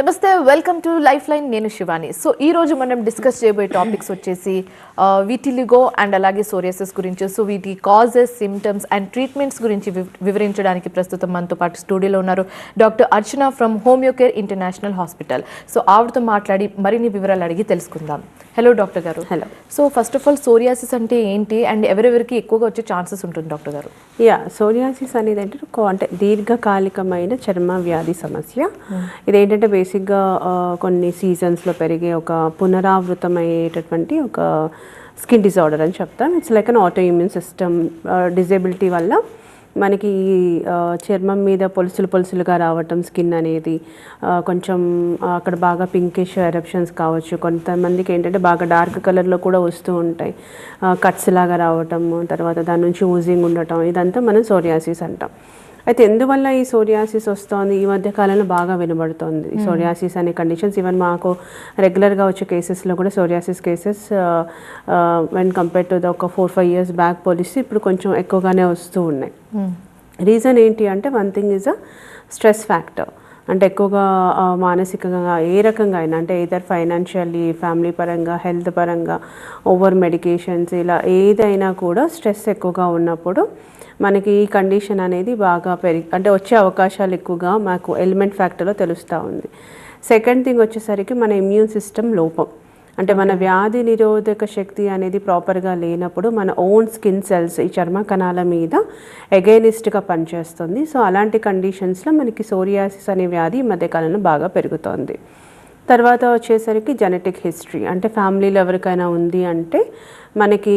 నమస్తే welcome to life line నేను Shivani. So ఈ రోజు మనం డిస్కస్ చేయబోయే టాపిక్స్ వచ్చేసి వీటిలిగో అండ్ అలాగే సోరియాసిస్ గురించి. సో వీటి కాజెస్ సిమ్టమ్స్ అండ్ ట్రీట్మెంట్స్ గురించి వివ- వివరించడానికి ప్రస్తుతం మనతో పాటు స్టూడియోలో ఉన్నారు doctor Archana from Homeocare international hospital so ఆవిడతో మాట్లాడి మరిన్ని వివరాలు అడిగి తెలుసుకుందాం. హలో డాక్టర్ గారు Hello. So first of all psoriasis అంటే ఏంటి? అండ్ ఎవరెవరికి ఎక్కువగా వచ్చే ఛాన్సెస్ ఉంటుంది డాక్టర్ గారు యా సోరియాసిస్ అనేది అంటే అంటే దీర్ఘకాలికమైన చర్మ వ్యాధి సమస్య. ఇదేంటంటే బేసిక్గా కొన్ని సీజన్స్లో పెరిగే ఒక పునరావృతమయ్యేటటువంటి ఒక స్కిన్ డిజార్డర్ అని చెప్తాం. It's like an autoimmune system disability వల్ల మనకి ఈ, చర్మం మీద పొలుసులు పొలుసులుగా రావటం స్కిన్ అనేది కొంచెం అక్కడ బాగా పింకిష్ ఎరప్షన్స్ కావచ్చు. కొంతమందికి ఏంటంటే బాగా డార్క్ కలర్లో కూడా వస్తూ ఉంటాయి. కట్స్ లాగా రావటం తర్వాత దాని నుంచి ఊజింగ్ ఉండటం ఇదంతా మనం సోరియాసిస్ అంటాం. అయితే ఎందువల్ల ఈ సోరియాసిస్ వస్తోంది? ఈ మధ్య కాలంలో బాగా వినబడుతోంది. ఈ సోరియాసిస్ అనే కండిషన్స్ ఈవెన్ మాకు రెగ్యులర్గా వచ్చే కేసెస్లో కూడా psoriasis cases when compare to the ఒక ఫోర్ ఫైవ్ ఇయర్స్ బ్యాక్ పోలిస్తే ఇప్పుడు కొంచెం ఎక్కువగానే వస్తూ ఉన్నాయి. రీజన్ ఏంటి అంటే one thing is uh stress factor. అంటే ఎక్కువగా మానసికంగా ఏ రకంగా అయినా అంటే ఏదర్ ఫైనాన్షియల్లీ ఫ్యామిలీ పరంగా హెల్త్ పరంగా ఓవర్ మెడికేషన్స్ ఇలా ఏదైనా కూడా స్ట్రెస్ ఎక్కువగా ఉన్నప్పుడు మనకి ఈ కండిషన్ అనేది బాగా పెరిగి అంటే వచ్చే అవకాశాలు ఎక్కువగా మాకు ఎలిమెంట్ ఫ్యాక్టర్లో తెలుస్తూ ఉంది. సెకండ్ థింగ్ వచ్చేసరికి మన ఇమ్యూన్ సిస్టమ్ లోపం. అంటే మన వ్యాధి నిరోధక శక్తి అనేది ప్రాపర్గా లేనప్పుడు మన ఓన్ స్కిన్ సెల్స్ ఈ చర్మ కణాల మీద ఎగైనిస్ట్గా పనిచేస్తుంది. సో అలాంటి కండిషన్స్లో మనకి సోరియాసిస్ అనే వ్యాధి ఈ మధ్యకాలంలో బాగా పెరుగుతోంది. తర్వాత వచ్చేసరికి జెనెటిక్ హిస్టరీ అంటే ఫ్యామిలీలో ఎవరికైనా ఉంది అంటే మనకి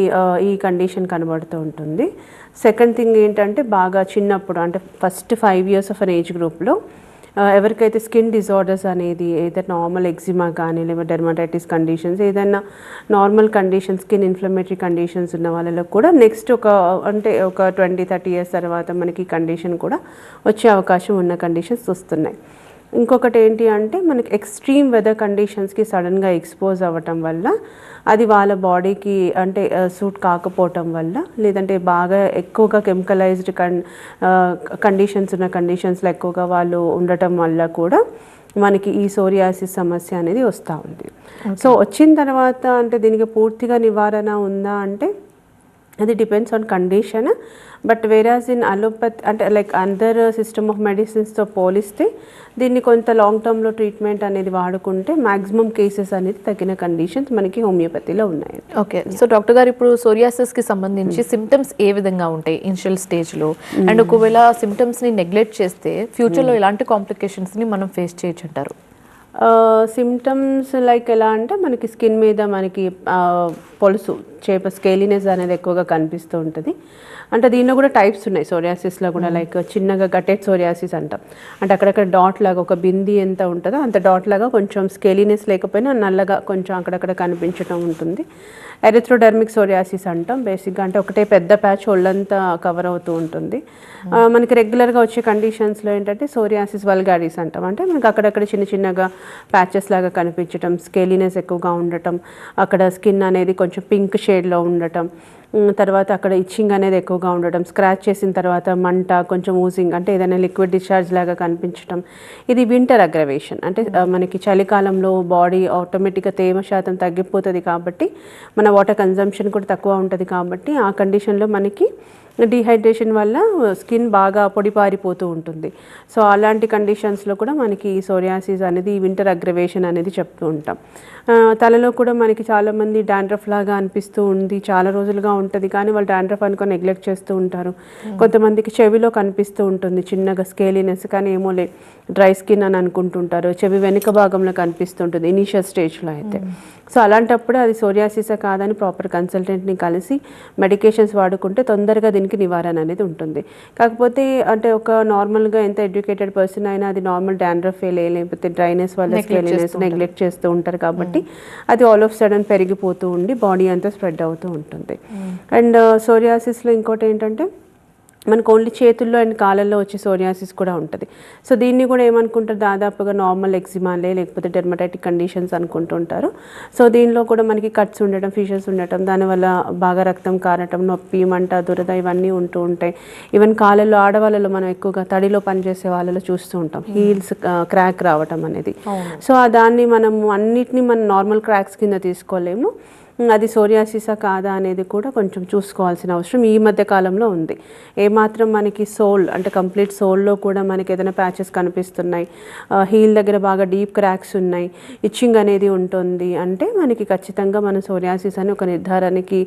ఈ కండిషన్ కనబడుతూ ఉంటుంది. సెకండ్ థింగ్ ఏంటంటే బాగా చిన్నప్పుడు అంటే first five years of an age గ్రూప్లో ఎవరికైతే స్కిన్ డిజార్డర్స్ అనేది ఏదైనా నార్మల్ ఎగ్జిమా కానీ లేదా డెర్మటైటిస్ కండిషన్స్ ఏదైనా normal conditions skin inflammatory conditions ఉన్న వాళ్ళలో కూడా నెక్స్ట్ ఒక అంటే ఒక ట్వంటీ థర్టీ ఇయర్స్ తర్వాత మనకి కండిషన్ కూడా వచ్చే అవకాశం ఉన్న కండిషన్స్ వస్తున్నాయి. ఇంకొకటి ఏంటి అంటే మనకి ఎక్స్ట్రీమ్ వెదర్ కండిషన్స్కి సడన్గా ఎక్స్పోజ్ అవ్వటం వల్ల అది వాళ్ళ బాడీకి అంటే సూట్ కాకపోవటం వల్ల లేదంటే బాగా ఎక్కువగా కెమికలైజ్డ్ కన్ కండిషన్స్ ఉన్న కండిషన్స్లో ఎక్కువగా వాళ్ళు ఉండటం వల్ల కూడా మనకి ఈ సోరియాసిస్ సమస్య అనేది వస్తూ ఉంది. సో వచ్చిన తర్వాత అంటే దీనికి పూర్తిగా నివారణ ఉందా అంటే అది depends on condition but whereas in allopathy అంటే లైక్ అదర్ సిస్టమ్ ఆఫ్ మెడిసిన్స్తో పోలిస్తే దీన్ని కొంత లాంగ్ టర్మ్లో ట్రీట్మెంట్ అనేది వాడుకుంటే మ్యాక్సిమం కేసెస్ అనేది తగిన కండిషన్స్ మనకి హోమియోపతిలో ఉన్నాయి. ఓకే సో డాక్టర్ గారు ఇప్పుడు సోరియాసిస్కి సంబంధించి సిమ్టమ్స్ ఏ విధంగా ఉంటాయి ఇనిషియల్ స్టేజ్లో? అండ్ ఒకవేళ సిమ్టమ్స్ని నెగ్లెక్ట్ చేస్తే ఫ్యూచర్లో ఎలాంటి కాంప్లికేషన్స్ని మనం ఫేస్ చేయొచ్చు అంటారు? సిమ్టమ్స్ లైక్ ఎలా అంటే మనకి స్కిన్ మీద మనకి పొలుసు చేప స్కేలీనెస్ అనేది ఎక్కువగా కనిపిస్తూ ఉంటుంది. అంటే దీనిలో కూడా టైప్స్ ఉన్నాయి సోరియాసిస్లో కూడా లైక్ చిన్నగా గట్టెడ్ సోరియాసిస్ అంటాం. అంటే అక్కడక్కడ డాట్ లాగా ఒక బింది ఎంత ఉంటుందో అంత డాట్ లాగా కొంచెం స్కేలీనెస్ లేకపోయినా నల్లగా కొంచెం అక్కడక్కడ కనిపించడం ఉంటుంది. ఎరిథ్రోడర్మిక్ సోరియాసిస్ అంటాం బేసిక్గా అంటే ఒకటే పెద్ద ప్యాచ్ ఒళ్ళంతా కవర్ అవుతూ ఉంటుంది. ఆ, మనకి రెగ్యులర్గా వచ్చే కండిషన్స్లో ఏంటంటే సోరియాసిస్ వల్గారిస్ అంటాం. అంటే మనకి అక్కడక్కడ చిన్న చిన్నగా ప్యాచెస్ లాగా కనిపించటం స్కేలీనెస్ ఎక్కువగా ఉండటం అక్కడ స్కిన్ అనేది కొంచెం పింక్ షేడ్లో ఉండటం తర్వాత అక్కడ ఇచ్చింగ్ అనేది ఎక్కువగా ఉండటం స్క్రాచ్ చేసిన తర్వాత మంట కొంచెం ఊజింగ్ అంటే ఏదైనా లిక్విడ్ డిశ్చార్జ్ లాగా కనిపించటం. ఇది వింటర్ అగ్రవేషన్ అంటే ఆ, మనకి చలికాలంలో బాడీ ఆటోమేటిక్గా తేమ శాతం తగ్గిపోతుంది కాబట్టి మన వాటర్ కన్జంప్షన్ కూడా తక్కువ ఉంటుంది కాబట్టి ఆ కండిషన్లో మనకి డిహైడ్రేషన్ వల్ల స్కిన్ బాగా పొడిపారిపోతూ ఉంటుంది. సో అలాంటి కండిషన్స్లో కూడా మనకి ఈ సోరియాసిస్ అనేది వింటర్ అగ్రవేషన్ అనేది చెప్తూ ఉంటాం. తలలో కూడా మనకి చాలామంది డాండ్రఫ్ లాగా అనిపిస్తూ ఉంది. చాలా రోజులుగా ఉంటుంది కానీ వాళ్ళు డాండ్రఫ్ అనుకొని నెగ్లెక్ట్ చేస్తూ ఉంటారు. కొంతమందికి చెవిలో కనిపిస్తూ ఉంటుంది చిన్నగా స్కేలీనెస్ కానీ ఏమో లే డ్రై స్కిన్ అని అనుకుంటుంటారు. చెవి వెనుక భాగంలో కనిపిస్తుంటుంది ఇనీషియల్ స్టేజ్లో అయితే. సో అలాంటప్పుడు అది సోరియాసిసా కాదని ప్రాపర్ కన్సల్టెంట్ని కలిసి మెడికేషన్స్ వాడుకుంటే తొందరగా దీనికి నివారణ అనేది ఉంటుంది. కాకపోతే అంటే ఒక నార్మల్గా ఎంత ఎడ్యుకేటెడ్ పర్సన్ అయినా అది నార్మల్ డాండ్రఫ్ లేకపోతే డ్రైనెస్ వల్ల స్కేలినెస్ నెగ్లెక్ట్ చేస్తూ ఉంటారు కాబట్టి అది ఆల్ ఆఫ్ సడన్ పెరిగిపోతూ ఉండి బాడీ అంతా స్ప్రెడ్ అవుతూ ఉంటుంది. అండ్ సోరియాసిస్లో ఇంకోటి ఏంటంటే మనకు ఓన్లీ చేతుల్లో అండ్ కాళ్ళల్లో వచ్చే సోరియాసిస్ కూడా ఉంటుంది. సో దీన్ని కూడా ఏమనుకుంటారు? దాదాపుగా నార్మల్ ఎగ్జిమాలే లేకపోతే డెర్మటైటిక్ కండిషన్స్ అనుకుంటుంటారు సో దీనిలో కూడా మనకి కట్స్ ఉండటం ఫిషెస్ ఉండటం దానివల్ల బాగా రక్తం కారటం నొప్పి మంట దురద ఇవన్నీ ఉంటూ ఉంటాయి. ఈవెన్ కాళ్ళల్లో ఆడవాళ్ళలో మనం ఎక్కువగా తడిలో పనిచేసే వాళ్ళలో చూస్తూ ఉంటాం. హీల్స్ క్రాక్ రావటం అనేది. సో ఆ దాన్ని మనం అన్నిటినీ మనం నార్మల్ క్రాక్స్ కింద తీసుకోలేము. అది సోరియాసిసా కాదా అనేది కూడా కొంచెం చూసుకోవాల్సిన అవసరం ఈ మధ్య కాలంలో ఉంది. ఏమాత్రం మనకి సోల్ అంటే కంప్లీట్ సోల్లో కూడా మనకి ఏదైనా ప్యాచెస్ కనిపిస్తున్నాయి. హీల్ దగ్గర బాగా డీప్ క్రాక్స్ ఉన్నాయి. ఇచ్చింగ్ అనేది ఉంటుంది. అంటే మనకి ఖచ్చితంగా మనం సోరియాసిస్ అని ఒక నిర్ధారానికి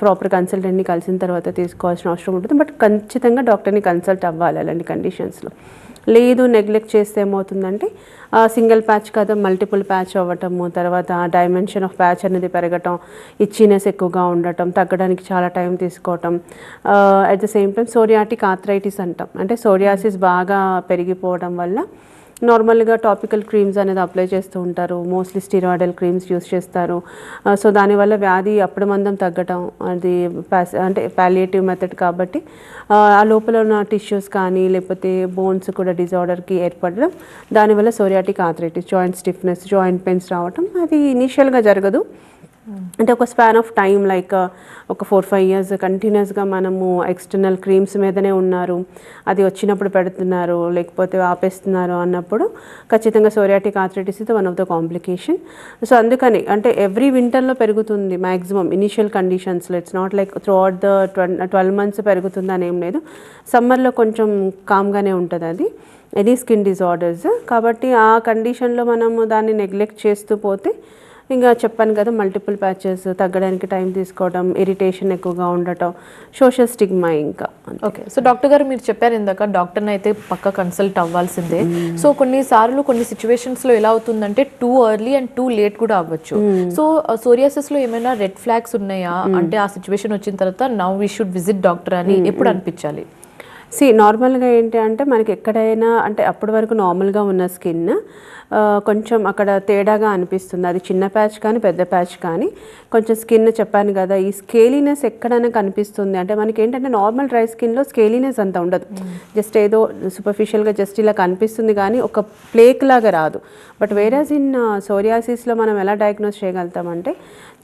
ప్రాపర్ కన్సల్టెంట్ని కలిసిన తర్వాత తీసుకోవాల్సిన అవసరం ఉంటుంది. బట్ ఖచ్చితంగా డాక్టర్ని కన్సల్ట్ అవ్వాలి అలాంటి కండిషన్స్లో లేదు నెగ్లెక్ట్ చేస్తే ఏమవుతుందంటే సింగిల్ ప్యాచ్ కాదు మల్టిపుల్ ప్యాచ్ అవ్వటము తర్వాత డైమెన్షన్ ఆఫ్ ప్యాచ్ అనేది పెరగటం ఇచ్చినెస్ ఎక్కువగా ఉండటం తగ్గడానికి చాలా టైం తీసుకోవటం at the same time psoriatic arthritis అంటాం. అంటే సోరియాసిస్ బాగా పెరిగిపోవడం వల్ల నార్మల్గా టాపికల్ క్రీమ్స్ అనేది అప్లై చేస్తూ ఉంటారు. మోస్ట్లీ స్టీరాయిడల్ క్రీమ్స్ యూస్ చేస్తారు. సో దానివల్ల వ్యాధి అప్పుడు మందం తగ్గటం అది అంటే పాలియేటివ్ మెథడ్ కాబట్టి ఆ, ఆ లోపల ఉన్న టిష్యూస్ కానీ లేకపోతే బోన్స్ కూడా డిజార్డర్కి ఏర్పడడం దానివల్ల psoriatic arthritis joint stiffness joint pains రావటం అది ఇనీషియల్గా జరగదు. అంటే ఒక స్పాన్ ఆఫ్ టైం లైక్ ఒక ఫోర్ ఫైవ్ ఇయర్స్ కంటిన్యూస్గా మనము ఎక్స్టర్నల్ క్రీమ్స్ మీదనే ఉన్నారు. అది వచ్చినప్పుడు పెడుతున్నారు లేకపోతే ఆపేస్తున్నారు అన్నప్పుడు ఖచ్చితంగా సోరియాటిక్ ఆథరైటిస్ ఇది one of the complication so అందుకని అంటే ఎవ్రీ వింటర్లో పెరుగుతుంది మ్యాక్సిమం ఇనిషియల్ కండిషన్స్లో it's not like throughout the twelve months పెరుగుతుంది అని ఏం లేదు. సమ్మర్లో కొంచెం కామ్గానే ఉంటుంది అది. ఎనీ స్కిన్ డిజార్డర్స్ కాబట్టి ఆ కండిషన్లో మనము దాన్ని నెగ్లెక్ట్ చేస్తూ పోతే ఇంకా చెప్పాను కదా మల్టిపుల్ ప్యాచెస్ తగ్గడానికి టైం తీసుకోవడం ఇరిటేషన్ ఎక్కువగా ఉండటం సోషల్ స్టిగ్మా ఇంకా ఓకే సో డాక్టర్ గారు మీరు చెప్పారు ఇందాక డాక్టర్ని అయితే పక్క కన్సల్ట్ అవ్వాల్సిందే. సో కొన్నిసార్లు కొన్ని సిచ్యువేషన్స్లో ఎలా అవుతుందంటే too early and too late కూడా అవ్వచ్చు. సో సోరియాసిస్లో ఏమైనా రెడ్ ఫ్లాగ్స్ ఉన్నాయా? అంటే ఆ సిచ్యువేషన్ వచ్చిన తర్వాత now we should visit doctor అని ఎప్పుడు అనిపించాలి? సి నార్మల్గా ఏంటి అంటే మనకి ఎక్కడైనా అంటే అప్పటి వరకు నార్మల్గా ఉన్న స్కిన్ కొంచెం అక్కడ తేడాగా అనిపిస్తుంది. అది చిన్న ప్యాచ్ కానీ పెద్ద ప్యాచ్ కానీ. కొంచెం స్కిన్ చెప్పాను కదా ఈ స్కేలీనెస్ ఎక్కడైనా కనిపిస్తుంది. అంటే మనకి ఏంటంటే నార్మల్ డ్రై స్కిన్లో స్కేలీనెస్ అంత ఉండదు. జస్ట్ ఏదో సూపర్ఫిషియల్గా జస్ట్ ఇలా కనిపిస్తుంది కానీ ఒక ప్లేక్ లాగా రాదు. బట్ వేరేస్ ఇన్ సోరియాసిస్లో మనం ఎలా డయాగ్నోస్ చేయగలుగుతామంటే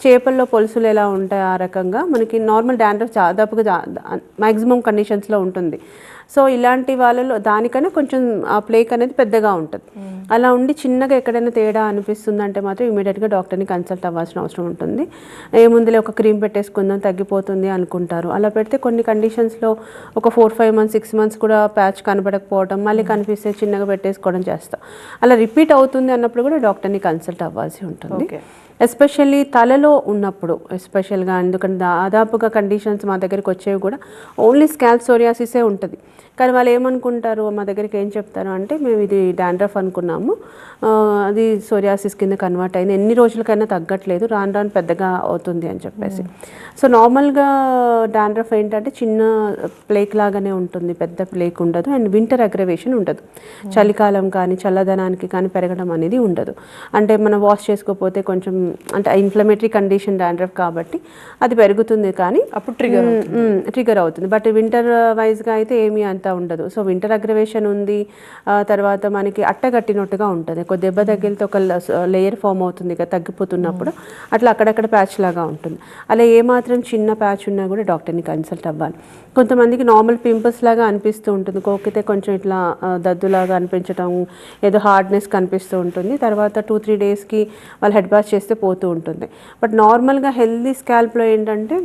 చేపల్లో పొలుసులు ఎలా ఉంటాయి ఆ రకంగా మనకి నార్మల్ డాండ్రఫ్ దాదాపుగా మ్యాక్సిమం కండిషన్స్లో ఉంటుంది. సో ఇలాంటి వాళ్ళలో దానికన్నా కొంచెం ఆ ప్లేక్ అనేది పెద్దగా ఉంటుంది. అలా ఉండి చిన్నగా ఎక్కడైనా తేడా అనిపిస్తుంది అంటే మాత్రం ఇమీడియట్గా డాక్టర్ని కన్సల్ట్ అవ్వాల్సిన అవసరం ఉంటుంది. ఏముందిలే ఒక క్రీమ్ పెట్టేసుకుందాం తగ్గిపోతుంది అనుకుంటారు. అలా పెడితే కొన్ని కండిషన్స్లో ఒక four five months six months కూడా ప్యాచ్ కనబడకపోవడం మళ్ళీ కనిపిస్తే చిన్నగా పెట్టేసుకోవడం చేస్తాం. అలా రిపీట్ అవుతుంది అన్నప్పుడు కూడా డాక్టర్ని కన్సల్ట్ అవ్వాల్సి ఉంటుంది. ఎస్పెషల్లీ తలలో ఉన్నప్పుడు ఎస్పెషల్గా ఎందుకంటే దాదాపుగా కండిషన్స్ మా దగ్గరికి వచ్చేవి కూడా ఓన్లీ స్కాల్ప్ సోరియాసిసే ఉంటుంది. కానీ వాళ్ళు ఏమనుకుంటారు? మా దగ్గరికి ఏం చెప్తారు అంటే మేము ఇది డాండ్రఫ్ అనుకున్నాము. అది సోరియాసిస్ కింద కన్వర్ట్ అయింది. ఎన్ని రోజులకైనా తగ్గట్లేదు. రాను రాను పెద్దగా అవుతుంది అని చెప్పేసి. సో నార్మల్గా డాండ్రఫ్ ఏంటంటే చిన్న ప్లేక్ లాగానే ఉంటుంది. పెద్ద ప్లేక్ ఉండదు. అండ్ వింటర్ అగ్రవేషన్ ఉండదు. చలికాలం కానీ చల్లదనానికి కానీ పెరగడం అనేది ఉండదు. అంటే మనం వాష్ చేసుకోకపోతే కొంచెం అంటే ఇన్ఫ్లమేటరీ కండిషన్ డాండ్రఫ్ కాబట్టి అది పెరుగుతుంది కానీ అప్పుడు ట్రిగర్ ట్రిగర్ అవుతుంది. బట్ వింటర్ వైజ్గా అయితే ఏమీ అంత ఉండదు. సో వింటర్ అగ్రవేషన్ ఉంది. తర్వాత మనకి అట్టగట్టినట్టుగా ఉంటుంది. ఒక దెబ్బ తగిలితే ఒక లేయర్ ఫామ్ అవుతుంది కదా తగ్గిపోతున్నప్పుడు అట్లా అక్కడక్కడ ప్యాచ్ లాగా ఉంటుంది. అలా ఏమాత్రం చిన్న ప్యాచ్ ఉన్నా కూడా డాక్టర్ని కన్సల్ట్ అవ్వాలి. కొంతమందికి నార్మల్ పింపుల్స్ లాగా అనిపిస్తూ ఉంటుంది. కోకితే కొంచెం ఇట్లా దద్దులాగా అనిపించడం ఏదో హార్డ్నెస్ కనిపిస్తూ ఉంటుంది. తర్వాత టూ త్రీ డేస్కి వాళ్ళు హెడ్ బాత్ చేస్తే పోతూ ఉంటుంది. బట్ నార్మల్గా హెల్దీ స్కాల్ప్లో ఏంటంటే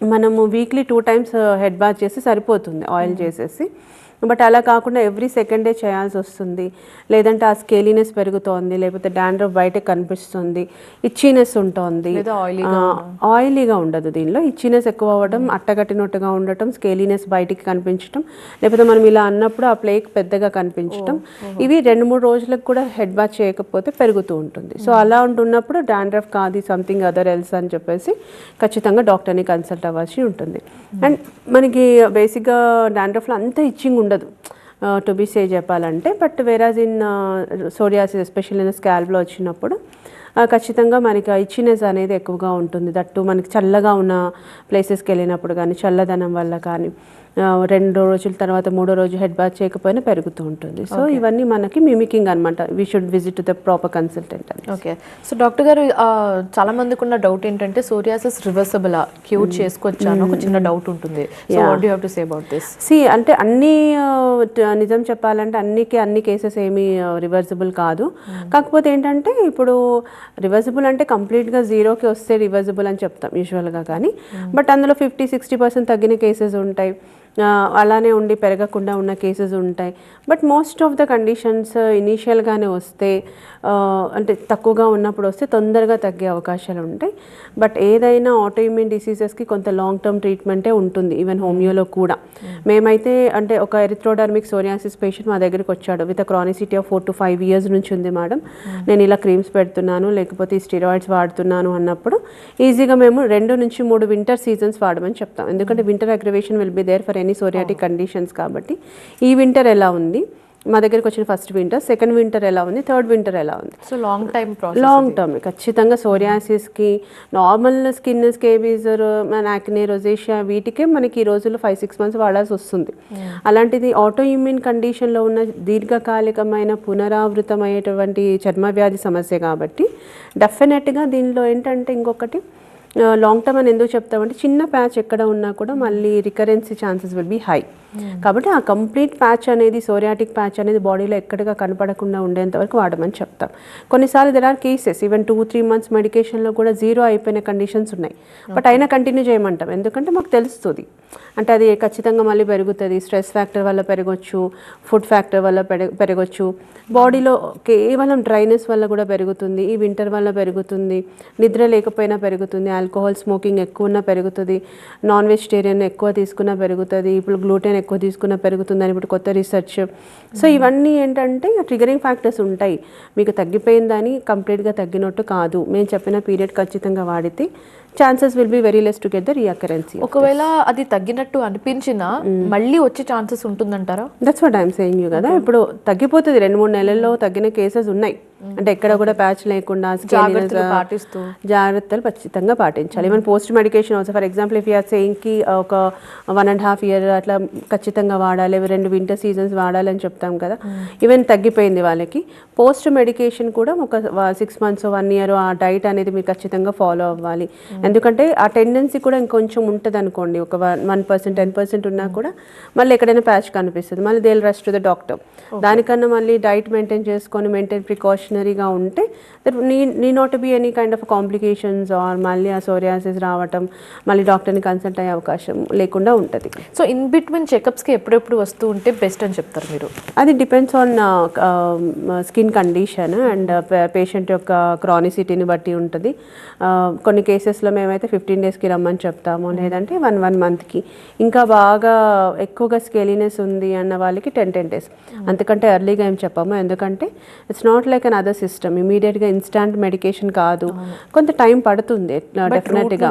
మనము weekly two times head bath చేసి సరిపోతుంది ఆయిల్ చేసేసి. బట్ అలా కాకుండా ఎవ్రీ సెకండ్ డే చేయాల్సి వస్తుంది లేదంటే ఆ స్కేలీనెస్ పెరుగుతోంది లేకపోతే డాండ్రఫ్ బయట కనిపిస్తుంది ఇచ్చీనెస్ ఉంటుంది. ఆయిలీగా ఉండదు దీనిలో. ఇచ్చినెస్ ఎక్కువ అవ్వడం అట్టగట్టినట్టుగా ఉండటం స్కేలీనెస్ బయటికి కనిపించడం లేకపోతే మనం ఇలా అన్నప్పుడు ఆ ప్లేక్ పెద్దగా కనిపించడం ఇవి రెండు మూడు రోజులకు కూడా హెడ్ బాత్ చేయకపోతే పెరుగుతూ ఉంటుంది. సో అలా ఉంటున్నప్పుడు డాండ్రఫ్ కాదు సంథింగ్ అదర్ ఎల్స్ అని చెప్పేసి ఖచ్చితంగా డాక్టర్ని కన్సల్ట్ అవ్వాల్సి ఉంటుంది. అండ్ మనకి బేసిక్గా డాండ్రఫ్లో అంత ఇచ్చింగ్ ఉండదు. టు బి సే చెప్పాలంటే but whereas in psoriasis especial in స్కాల్బ్లో వచ్చినప్పుడు ఖచ్చితంగా మనకి ఇచ్చినెస్ అనేది ఎక్కువగా ఉంటుంది. దట్టు మనకి చల్లగా ఉన్న ప్లేసెస్కి వెళ్ళినప్పుడు కానీ చల్లదనం వల్ల కానీ రెండో రోజుల తర్వాత మూడో రోజు హెడ్ బాత్ చేయకపోయినా పెరుగుతూ ఉంటుంది. సో ఇవన్నీ మనకి మిమికింగ్ అనమాట we should visit the proper consultant అని. ఓకే సో డాక్టర్ గారు చాలా మందికి ఉన్న డౌట్ ఏంటంటే సోరియాసిస్ రివర్సబుల్ క్యూర్ చేసుకోవచ్చాను ఒక చిన్న డౌట్ ఉంటుంది. So what you have to say about this C అంటే అన్ని నిజం చెప్పాలంటే అన్నికి అన్ని కేసెస్ ఏమీ రివర్సిబుల్ కాదు. కాకపోతే ఏంటంటే ఇప్పుడు రివర్సిబుల్ అంటే కంప్లీట్గా జీరోకి వస్తే రివర్సిబుల్ అని చెప్తాం యూజువల్గా కానీ. బట్ అందులో ఫిఫ్టీ సిక్స్టీ పర్సెంట్ తగ్గిన కేసెస్ ఉంటాయి. అలానే ఉండి పెరగకుండా ఉన్న కేసెస్ ఉంటాయి. But most of the conditions ఇనీషియల్గానే వస్తే అంటే తక్కువగా ఉన్నప్పుడు వస్తే తొందరగా తగ్గే అవకాశాలు ఉంటాయి. బట్ ఏదైనా ఆటోఇమ్యూన్ డిసీజెస్కి కొంత లాంగ్ టర్మ్ ట్రీట్మెంటే ఉంటుంది ఈవెన్ హోమియోలో కూడా. మేమైతే అంటే ఒక ఎరిథ్రోడర్మిక్ సోరియాసిస్ పేషెంట్ మా దగ్గరికి వచ్చాడు. With chronicity of four to five years నుంచి ఉంది మేడం. నేను ఇలా క్రీమ్స్ పెడుతున్నాను లేకపోతే స్టీరాయిడ్స్ వాడుతున్నాను అన్నప్పుడు ఈజీగా మేము రెండు నుంచి మూడు వింటర్ సీజన్స్ వాడమని చెప్తాం. ఎందుకంటే winter aggravation will be there for any psoriatic conditions కాబట్టి. ఈ వింటర్ ఎలా ఉంది? మా దగ్గరికి వచ్చిన ఫస్ట్ వింటర్ సెకండ్ వింటర్ ఎలా ఉంది? థర్డ్ వింటర్ ఎలా ఉంది? So long time process long term ఖచ్చితంగా సోరియాసిస్కి నార్మల్ స్కిన్ స్కేబీజర్ మన యాక్నే రొజేషియా వీటికే మనకి ఈ రోజుల్లో ఫైవ్ సిక్స్ మంత్స్ వాడాల్సి వస్తుంది. అలాంటిది ఆటో ఇమ్యూన్ కండిషన్లో ఉన్న దీర్ఘకాలికమైన పునరావృతమయ్యేటువంటి చర్మ వ్యాధి సమస్య కాబట్టి డెఫినెట్గా దీనిలో ఏంటంటే ఇంకొకటి లాంగ్ టర్మ్ అని ఎందుకు చెప్తామంటే చిన్న ప్యాచ్ ఎక్కడ ఉన్నా కూడా మళ్ళీ recurrence chances will be high కాబట్టి ఆ కంప్లీట్ ప్యాచ్ అనేది సోరియాటిక్ ప్యాచ్ అనేది బాడీలో ఎక్కడిగా కనపడకుండా ఉండేంత వరకు వాడమని చెప్తాం. కొన్నిసార్లు there are cases even two three months మెడికేషన్లో కూడా జీరో అయిపోయిన కండిషన్స్ ఉన్నాయి. బట్ అయినా కంటిన్యూ చేయమంటాం. ఎందుకంటే మాకు తెలుస్తుంది. అంటే అది ఖచ్చితంగా మళ్ళీ పెరుగుతుంది. స్ట్రెస్ ఫ్యాక్టర్ వల్ల పెరగచ్చు ఫుడ్ ఫ్యాక్టర్ వల్ల పెరగ పెరగచ్చు. బాడీలో కేవలం డ్రైనెస్ వల్ల కూడా పెరుగుతుంది. ఈ వింటర్ వల్ల పెరుగుతుంది. నిద్ర లేకపోయినా పెరుగుతుంది. ఆల్కహాల్ స్మోకింగ్ ఎక్కువ ఉన్నా పెరుగుతుంది. నాన్ వెజిటేరియన్ ఎక్కువ తీసుకున్నా పెరుగుతుంది. ఇప్పుడు గ్లూటెన్ ఎక్కువ తీసుకున్నా పెరుగుతుందని ఇప్పుడు కొత్త రీసెర్చ్ సో ఇవన్నీ ఏంటంటే ట్రిగరింగ్ ఫ్యాక్టర్స్ ఉంటాయి. మీకు తగ్గిపోయిందని కంప్లీట్గా తగ్గినట్టు కాదు. మేము చెప్పిన పీరియడ్ ఖచ్చితంగా వాడితే chances will be very less to get the recurrence ఒకవేళ అది తగ్గినట్టు అనిపించినా మళ్ళీ వచ్చే ఛాన్సెస్ ఉంటుందంటారా? That's what I'm saying you కదా. ఇప్పుడు తగ్గిపోతుంది రెండు మూడు నెలల్లో తగ్గిన కేసెస్ ఉన్నాయి. అంటే ఎక్కడ కూడా ప్యాచ్ లేకుండా జాగ్రత్తలు uh, పాటిస్తూ. జాగ్రత్తలు ఖచ్చితంగా పాటించాలి. Even post medication also for example if you're సేయింగ్కి ఒక వన్ అండ్ హాఫ్ ఇయర్ అట్లా ఖచ్చితంగా వాడాలి రెండు వింటర్ సీజన్స్ వాడాలి అని చెప్తాం కదా. ఈవెన్ తగ్గిపోయింది వాళ్ళకి. పోస్ట్ మెడికేషన్ కూడా ఒక సిక్స్ మంత్స్ వన్ ఇయర్ ఆ డైట్ అనేది మీరు ఖచ్చితంగా ఫాలో అవ్వాలి. ఎందుకంటే ఆ టెండెన్సీ కూడా ఇంకొంచెం ఉంటుంది అనుకోండి ఒక వన్ పర్సెంట్ టెన్ పర్సెంట్ ఉన్నా కూడా మళ్ళీ ఎక్కడైనా ప్యాచ్ కనిపిస్తుంది. మళ్ళీ they'll rest to the doctor దానికన్నా మళ్ళీ డైట్ మెయింటైన్ చేసుకొని మెయింటైన్ ప్రికాషనరీగా ఉంటే need not be any kind of complications or మళ్ళీ ఆ సోరియాసిస్ రావటం మళ్ళీ డాక్టర్ని కన్సల్ట్ అయ్యే అవకాశం లేకుండా ఉంటుంది. సో ఇన్ బిట్వీన్ చెకప్స్కి ఎప్పుడెప్పుడు వస్తూ ఉంటే బెస్ట్ అని చెప్తారు మీరు? అది depends on skin condition and patient యొక్క క్రానిసిటీని బట్టి ఉంటుంది. Uh, కొన్ని కేసెస్లో మేమైతే ఫిఫ్టీన్ డేస్కి రమ్మని చెప్తాము. లేదంటే వన్ వన్ మంత్కి ఇంకా బాగా ఎక్కువగా స్కేలీనెస్ ఉంది అన్న వాళ్ళకి టెన్ టెన్ డేస్ అంతకంటే ఎర్లీగా ఏం చెప్పాము. ఎందుకంటే it's not like another system ఇమీడియట్గా ఇన్స్టాంట్ మెడికేషన్ కాదు. కొంత టైం పడుతుంది డెఫినెట్గా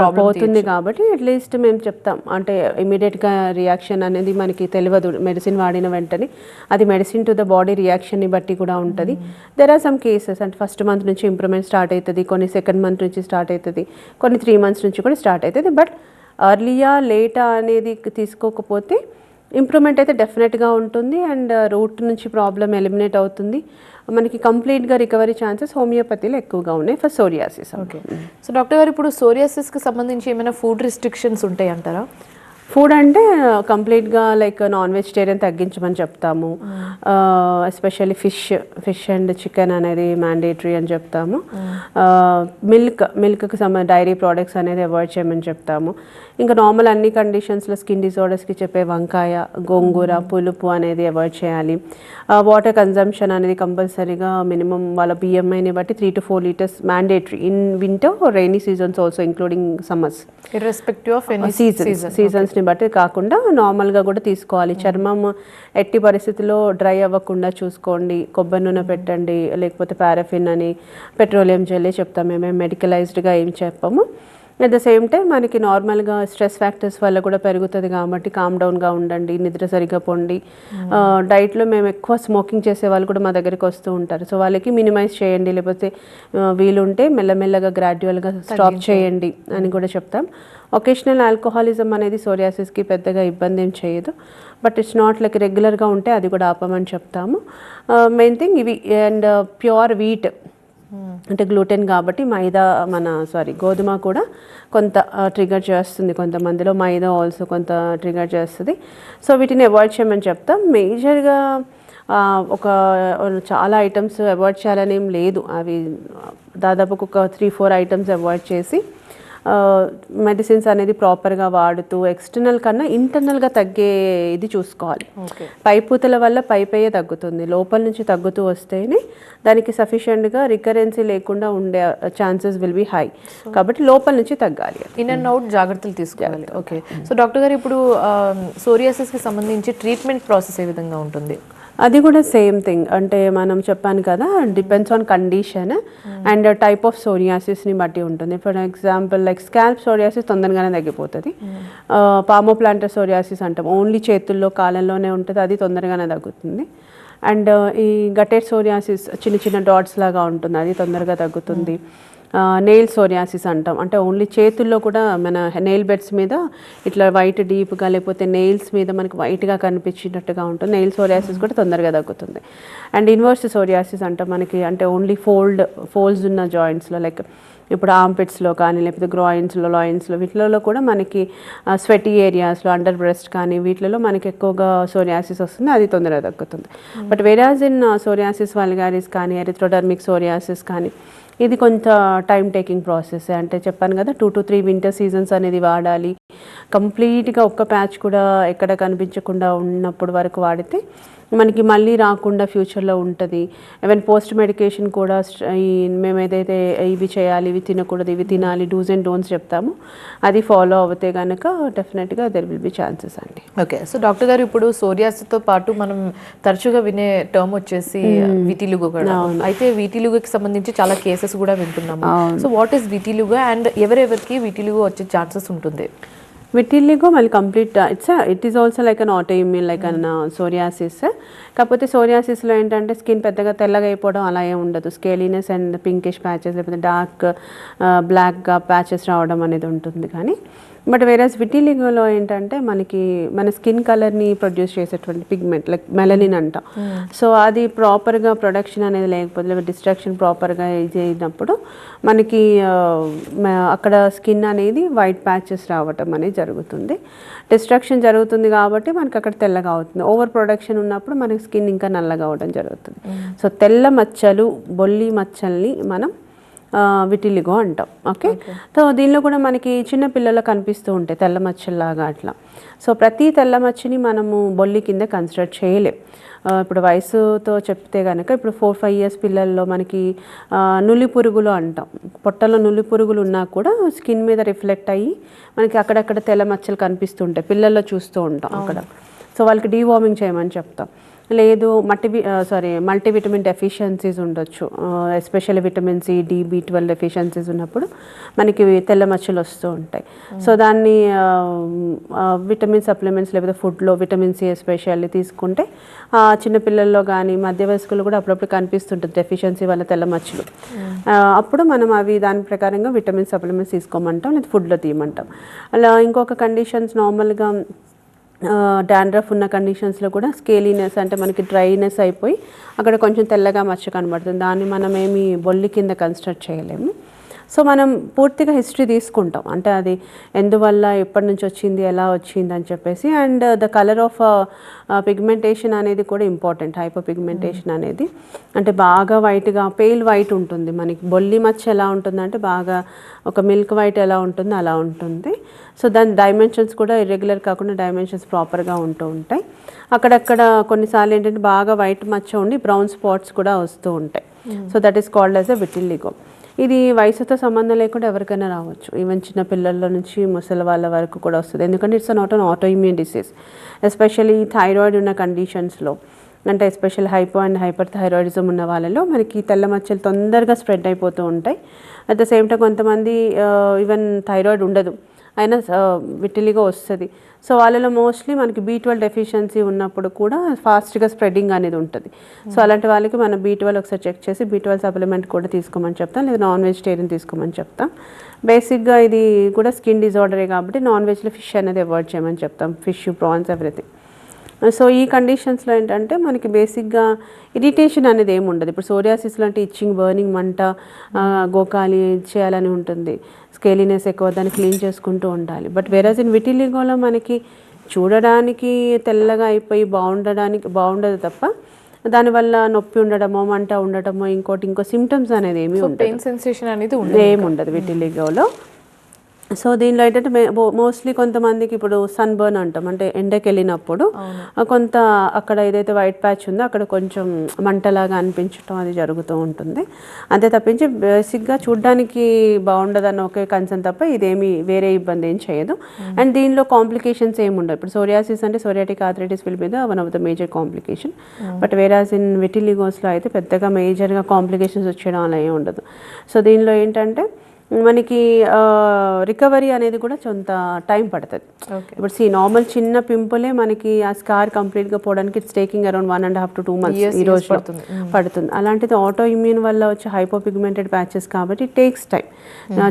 problem పోతుంది కాబట్టి అట్లీస్ట్ మేము చెప్తాం. అంటే ఇమీడియట్గా రియాక్షన్ అనేది మనకి తెలియదు. మెడిసిన్ వాడిన వెంటనే. అది మెడిసిన్ టు ద బాడీ రియాక్షన్ని బట్టి కూడా ఉంటుంది. దెర్ ఆర్ సమ్ కేసెస్ అంటే ఫస్ట్ మంత్ నుంచి ఇంప్రూవ్మెంట్ స్టార్ట్ అవుతుంది. కొన్ని సెకండ్ మంత్ నుంచి స్టార్ట్ అవుతుంది. కొన్ని త్రీ మంత్స్ నుంచి కూడా స్టార్ట్ అవుతుంది. బట్ అర్లీయా లేటా అనేది తీసుకోకపోతే ఇంప్రూవ్మెంట్ అయితే డెఫినెట్గా ఉంటుంది అండ్ రూట్ uh, నుంచి ప్రాబ్లం ఎలిమినేట్ అవుతుంది. మనకి కంప్లీట్గా రికవరీ ఛాన్సెస్ హోమియోపతిలో ఎక్కువగా ఉన్నాయి for psoriasis okay so doctor గారు ఇప్పుడు సోరియాసిస్కి సంబంధించి ఏమైనా ఫుడ్ రిస్ట్రిక్షన్స్ ఉంటాయి అంటారా ఫుడ్ అంటే కంప్లీట్గా లైక్ నాన్ వెజిటేరియన్ తగ్గించమని చెప్తాము. Especially fish fish and chicken అనేది మ్యాండేటరీ అని చెప్తాము. మిల్క్ మిల్క్కి సంబంధ డైరీ ప్రోడక్ట్స్ అనేది అవాయిడ్ చేయమని చెప్తాము. ఇంకా నార్మల్ అన్ని కండిషన్స్లో స్కిన్ డిసార్డర్స్కి చెప్పే వంకాయ గోంగూర పులుపు అనేది అవాయిడ్ చేయాలి. వాటర్ కన్జంప్షన్ అనేది కంపల్సరీగా మినిమం వాళ్ళ బిఎంఐని బట్టి three to four litres mandatory in winter rainy seasons also including summers irrespective of any seasons సీజన్స్ని బట్టి కాకుండా నార్మల్గా కూడా తీసుకోవాలి. చర్మం ఎట్టి పరిస్థితుల్లో డ్రై అవ్వకుండా చూసుకోండి. కొబ్బరి నూనె పెట్టండి. లేకపోతే పారాఫిన్ అని పెట్రోలియం జెల్లే చెప్తాం. మేమేం మెడికలైజ్డ్గా ఏం చెప్పాము. అట్ ద సేమ్ టైం మనకి నార్మల్గా స్ట్రెస్ ఫ్యాక్టర్స్ వల్ల కూడా పెరుగుతుంది కాబట్టి కామ్ డౌన్గా ఉండండి నిద్ర సరిగ్గా పొండి. డైట్లో మేము ఎక్కువ స్మోకింగ్ చేసే వాళ్ళు కూడా మా దగ్గరికి వస్తూ ఉంటారు. సో వాళ్ళకి మినిమైజ్ చేయండి లేకపోతే ఆ, వీలుంటే మెల్లమెల్లగా గ్రాడ్యువల్గా స్టాప్ చేయండి అని కూడా చెప్తాం. ఒకేషనల్ ఆల్కహాలిజం అనేది సోరియాసిస్కి పెద్దగా ఇబ్బంది ఏం చేయదు. బట్ ఇట్స్ నాట్ లైక్ రెగ్యులర్గా ఉంటే అది కూడా ఆపమని చెప్తాము. మెయిన్ థింగ్ ఇవి అండ్ ప్యూర్ వీట్ అంటే గ్లూటెన్ కాబట్టి మైదా మన సారీ గోధుమ కూడా కొంత ట్రిగర్ చేస్తుంది కొంతమందిలో. మైదా ఆల్సో కొంత ట్రిగర్ చేస్తుంది. సో వీటిని అవాయిడ్ చేయమని చెప్తాం. మేజర్గా ఒక చాలా ఐటమ్స్ అవాయిడ్ చేయాలని ఏం లేదు. అవి దాదాపు ఒక త్రీ ఫోర్ ఐటమ్స్ అవాయిడ్ చేసి మెడిసిన్స్ అనేది ప్రాపర్గా వాడుతూ ఎక్స్టర్నల్ కన్నా ఇంటర్నల్గా తగ్గే ఇది చూసుకోవాలి. పైపూతల వల్ల పైపయ్యే తగ్గుతుంది. లోపల నుంచి తగ్గుతూ వస్తేనే దానికి సఫిషియెంట్గా రికరెన్సీ లేకుండా ఉండే ఛాన్సెస్ విల్ బి హై కాబట్టి లోపల నుంచి తగ్గాలి ఇన్ అండ్ అవుట్ జాగ్రత్తలు తీసుకోవాలి. ఓకే సో డాక్టర్ గారు ఇప్పుడు సోరియాసిస్కి సంబంధించి ట్రీట్మెంట్ ప్రాసెస్ ఏ విధంగా ఉంటుంది? అది కూడా సేమ్ థింగ్. అంటే మనం చెప్పాను కదా depends on condition and type of సోరియాసిస్ని బట్టి ఉంటుంది. For example like scalp psoriasis తొందరగానే తగ్గిపోతుంది. పామో ప్లాంటర్ సోరియాసిస్ అంటాం. ఓన్లీ చేతుల్లో కాలంలోనే ఉంటుంది అది తొందరగానే తగ్గుతుంది. అండ్ ఈ గటెడ్ సోరియాసిస్ చిన్న చిన్న డాట్స్ లాగా ఉంటుంది అది తొందరగా తగ్గుతుంది. నెయిల్ సోరియాసిస్ అంటాం. అంటే ఓన్లీ చేతుల్లో కూడా మన నెయిల్ బెడ్స్ మీద ఇట్లా వైట్ డీప్గా లేకపోతే నెయిల్స్ మీద మనకి వైట్గా కనిపించినట్టుగా ఉంటుంది. నెయిల్ సోరియాసిస్ కూడా తొందరగా తగ్గుతుంది. అండ్ ఇన్వర్స్ సోరియాసిస్ అంటాం మనకి. అంటే ఓన్లీ ఫోల్డ్ ఫోల్డ్స్ ఉన్న జాయింట్స్లో లైక్ ఇప్పుడు ఆంపిట్స్లో కానీ లేకపోతే గ్రాయిన్స్లో లాయిన్స్లో వీటిలలో కూడా మనకి స్వెటీ ఏరియాస్లో అండర్ బ్రెస్ట్ కానీ వీటిలలో మనకి ఎక్కువగా సోరియాసిస్ వస్తుంది. అది తొందరగా తగ్గుతుంది. But whereas in psoriasis vulgaris కానీ ఎరిథ్రోడర్మిక్ సోరియాసిస్ కానీ ఇది కొంత టైం టేకింగ్ ప్రాసెస్ అంటే చెప్పాను కదా two to three winter seasons అనేది వాడాలి. కంప్లీట్గా ఒక్క ప్యాచ్ కూడా ఎక్కడ కనిపించకుండా ఉన్నప్పుడు వరకు వాడితే మనకి మళ్ళీ రాకుండా ఫ్యూచర్లో ఉంటుంది. ఈవెన్ పోస్ట్ మెడికేషన్ కూడా మేము ఏదైతే ఇవి చేయాలి ఇవి తినకూడదు ఇవి తినాలి డూస్ అండ్ డోన్స్ చెప్తాము. అది ఫాలో అవుతే కనుక డెఫినెట్గా దెర్ విల్ బి ఛాన్సెస్ అండి. ఓకే సో డాక్టర్ గారు ఇప్పుడు psoriasis తో పాటు మనం తరచుగా వినే టర్మ్ వచ్చేసి విటిలుగు కూడా. అయితే విటిలుగుకి సంబంధించి చాలా కేసెస్ కూడా వింటున్నాము. So what is vitiligo and ఎవరెవరికి విటిలుగు వచ్చే ఛాన్సెస్ ఉంటుంది? విటిలిగో మళ్ళీ complete it's it is also like an autoimmune like an psoriasis కాకపోతే సోరియాసిస్లో ఏంటంటే స్కిన్ పెద్దగా తెల్లగా అయిపోవడం అలా ఏం ఉండదు. స్కేలీనెస్ అండ్ పింకిష్ ప్యాచెస్ లేకపోతే డార్క్ బ్లాక్గా ప్యాచెస్ రావడం అనేది ఉంటుంది. కానీ బట్ వేరేస్ విటిలిగోలో ఏంటంటే మనకి మన స్కిన్ కలర్ని ప్రొడ్యూస్ చేసేటువంటి పిగ్మెంట్ లైక్ మెలనిన్ అంటాం. సో అది ప్రాపర్గా ప్రొడక్షన్ అనేది లేకపోతే డిస్ట్రాక్షన్ ప్రాపర్గా ఇది అయినప్పుడు మనకి అక్కడ స్కిన్ అనేది వైట్ ప్యాచెస్ రావటం అనేది జరుగుతుంది. డిస్ట్రక్షన్ జరుగుతుంది కాబట్టి మనకి అక్కడ తెల్లగా అవుతుంది. ఓవర్ ప్రొడక్షన్ ఉన్నప్పుడు మనకి స్కిన్ ఇంకా నల్లగా అవడం జరుగుతుంది. సో తెల్ల మచ్చలు బొల్లి మచ్చల్ని మనం విటిలిగో అంటాం. ఓకే? సో దీనిలో కూడా మనకి చిన్న పిల్లలకు కనిపిస్తూ ఉంటాయి తెల్ల మచ్చల్లాగా అట్లా. సో ప్రతి తెల్ల మచ్చని మనము బొల్లి కింద కన్సిడర్ చేయలేం. ఇప్పుడు వయసుతో చెప్తే కనుక ఇప్పుడు ఫోర్ ఫైవ్ ఇయర్స్ పిల్లల్లో మనకి నులి పురుగులు అంటాం. పొట్టలో నులి పురుగులు ఉన్నా కూడా స్కిన్ మీద రిఫ్లెక్ట్ అయ్యి మనకి అక్కడక్కడ తెల్ల మచ్చలు కనిపిస్తుంటాయి పిల్లల్లో చూస్తూ ఉంటాం అక్కడ సో వాళ్ళకి డీవార్మింగ్ చేయమని చెప్తాం. లేదు మట్టి సారీ మల్టీవిటమిన్ డెఫిషియన్సీస్ ఉండొచ్చు. Especially vitamin C D B twelve deficiencies ఉన్నప్పుడు మనకి తెల్ల మచ్చలు వస్తూ ఉంటాయి. సో దాన్ని విటమిన్ సప్లిమెంట్స్ లేకపోతే ఫుడ్లో విటమిన్ సి ఎస్పెషల్లీ తీసుకుంటే చిన్నపిల్లల్లో కానీ మధ్య వయస్కులు కూడా అప్పుడప్పుడు కనిపిస్తుంటుంది డెఫిషియన్సీ వల్ల తెల్ల మచ్చలు. ఆ, అప్పుడు మనం అవి దాని ప్రకారంగా విటమిన్ సప్లిమెంట్స్ తీసుకోమంటాం లేదా ఫుడ్లో తీయమంటాం. అలా ఇంకొక కండిషన్స్ నార్మల్గా డాండ్రఫ్ ఉన్న కండిషన్స్లో కూడా స్కేలీనెస్ అంటే మనకి డ్రైనెస్ అయిపోయి అక్కడ కొంచెం తెల్లగా మచ్చ కనబడుతుంది. దాన్ని మనం ఏమి బొల్లి కింద కన్స్ట్రక్ట్ చేయలేము. సో మనం పూర్తిగా హిస్టరీ తీసుకుంటాం. అంటే అది ఎందువల్ల ఎప్పటి నుంచి వచ్చింది ఎలా వచ్చింది అని చెప్పేసి. And the colour of pigmentation అనేది కూడా ఇంపార్టెంట్ హైపర్ పిగ్మెంటేషన్ అనేది. అంటే బాగా వైట్గా పేల్ వైట్ ఉంటుంది మనకి. బొల్లి మచ్చ ఎలా ఉంటుందంటే బాగా ఒక మిల్క్ వైట్ ఎలా ఉంటుందో అలా ఉంటుంది. సో దాని డైమెన్షన్స్ కూడా ఇర్రెగ్యులర్ కాకుండా డైమెన్షన్స్ ప్రాపర్గా ఉంటూ ఉంటాయి. అక్కడక్కడ కొన్నిసార్లు ఏంటంటే బాగా వైట్ మచ్చ ఉండి బ్రౌన్ స్పాట్స్ కూడా వస్తూ ఉంటాయి. So that is called as a vitiligo ఇది వయసుతో సంబంధం లేకుండా ఎవరికైనా రావచ్చు. ఈవెన్ చిన్న పిల్లల నుంచి ముసలి వాళ్ళ వరకు కూడా వస్తుంది. ఎందుకంటే it's not an autoimmune disease especially thyroid ఉన్న కండిషన్స్లో అంటే especial hypo and hyper thyroidism ఉన్న వాళ్ళలో మనకి తెల్ల మచ్చలు తొందరగా స్ప్రెడ్ అయిపోతూ ఉంటాయి. అట్ ద సేమ్ టైం కొంతమంది uh, ఈవెన్ థైరాయిడ్ ఉండదు. అయినా విటిలిగా వస్తుంది. సో వాళ్ళలో మోస్ట్లీ మనకి బీ ట్వెల్వ్ డెఫిషియన్సీ ఉన్నప్పుడు కూడా ఫాస్ట్గా స్ప్రెడింగ్ అనేది ఉంటుంది. సో అలాంటి వాళ్ళకి మనం బీ ట్వెల్వ్ ఒకసారి చెక్ చేసి బీ ట్వెల్వ్ సప్లిమెంట్ కూడా తీసుకోమని చెప్తాం లేదా నాన్ వెజిటేరియన్ తీసుకోమని చెప్తాం. బేసిక్గా ఇది కూడా స్కిన్ డిజార్డరే కాబట్టి నాన్ వెజ్లో ఫిష్ అనేది అవాయిడ్ చేయమని చెప్తాం. Fish prawns everything. సో ఈ కండిషన్స్లో ఏంటంటే మనకి బేసిక్గా ఇరిటేషన్ అనేది ఏమి ఉండదు ఇప్పుడు సోరియాసిస్ లాంటి ఇచ్చింగ్ బర్నింగ్ మంట గోకాలి చేయాలని ఉంటుంది. స్కేలీనెస్ ఎక్కువ దాన్ని క్లీన్ చేసుకుంటూ ఉండాలి. బట్ వెరాజ్ ఇన్ విటిలిగోలో మనకి చూడడానికి తెల్లగా అయిపోయి బాగుండడానికి బాగుండదు తప్ప దానివల్ల నొప్పి ఉండడమో మంట ఉండడమో ఇంకోటి ఇంకో సిమ్టమ్స్ అనేది ఏమీ పెయిన్ సెన్సేషన్ అనేది ఉండదు ఏమి ఉండదు విటిలిగోలో సో దీనిలో ఏంటంటే మోస్ట్లీ కొంతమందికి ఇప్పుడు సన్ బర్న్ అంటాం అంటే ఎండకి వెళ్ళినప్పుడు కొంత అక్కడ ఏదైతే వైట్ ప్యాచ్ ఉందో అక్కడ కొంచెం మంటలాగా అనిపించడం అది జరుగుతూ ఉంటుంది. అంతే తప్పించి బేసిక్గా చూడడానికి బాగుండదన్న ఒకే కన్సర్న్ తప్ప ఇదేమి వేరే ఇబ్బంది ఏం చేయదు. అండ్ దీనిలో కాంప్లికేషన్స్ ఏమి ఉండవు. ఇప్పుడు సోరియాసిస్ అంటే psoriatic arthritis will be the one of the major complication. But whereas in విటిలిగోస్లో అయితే పెద్దగా మేజర్గా కాంప్లికేషన్స్ వచ్చేయడం అలా ఏమి ఉండదు. సో దీనిలో ఏంటంటే మనకి రికవరీ అనేది కూడా కొంత టైం పడుతుంది. ఓకే ఇప్పుడు సి నార్మల్ చిన్న పింపులే మనకి ఆ స్కార్ కంప్లీట్గా పోవడానికి it's taking around one and half to two months ఈ రోజు పడుతుంది. పడుతుంది. అలాంటిది ఆటో ఇమ్యూన్ వల్ల వచ్చే హైపోపిగ్మెంటెడ్ ప్యాచెస్ కాబట్టి టేక్స్ టైం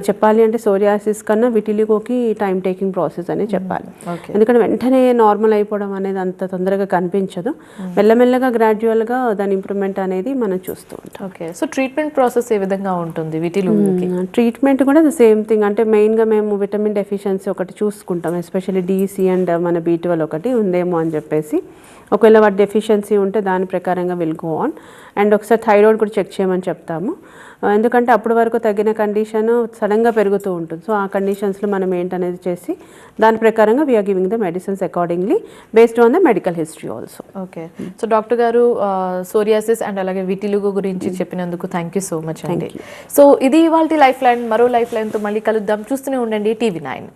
చెప్పాలి అంటే సోరియాసిస్ కన్నా విటిలిగోకి టైం టేకింగ్ ప్రాసెస్ అని చెప్పాలి. ఓకే ఎందుకంటే వెంటనే నార్మల్ అయిపోవడం అనేది అంత తొందరగా కనిపించదు. మెల్లమెల్లగా గ్రాడ్యువల్గా దాని ఇంప్రూవ్మెంట్ అనేది మనం చూస్తూ ఉంటాం. ఓకే సో ట్రీట్మెంట్ ప్రాసెస్ ఏ విధంగా ఉంటుంది? విటిలుగుకి ట్రీట్మెంట్ కూడా సేమ్ థింగ్ అంటే మెయిన్గా మేము విటమిన్ డెఫిషియన్సీ ఒకటి చూసుకుంటాం. ఎస్పెషల్లీ డిసి అండ్ మన బీ ఒకటి ఉందేమో అని చెప్పేసి. ఒకవేళ వాటి డెఫిషియన్సీ ఉంటే దాని ప్రకారంగా విల్ గో ఆన్ అండ్ ఒకసారి థైరాయిడ్ కూడా చెక్ చేయమని చెప్తాము. ఎందుకంటే అప్పటి వరకు తగిన కండిషన్ సడన్గా పెరుగుతూ ఉంటుంది. సో ఆ కండిషన్స్లో మనం ఏంటనేది చేసి దాని ప్రకారంగా we're giving the medicines accordingly based on the medical history also okay. So doctor గారు సోరియాసిస్ అండ్ అలాగే విటిలుగు గురించి చెప్పినందుకు థ్యాంక్ యూ సో మచ్ అండి. సో ఇది ఇవాళ లైఫ్ లైన్ మరో లైఫ్ లైన్తో మళ్ళీ కలుద్దాం. చూస్తూనే ఉండండి టీవీ నైన్.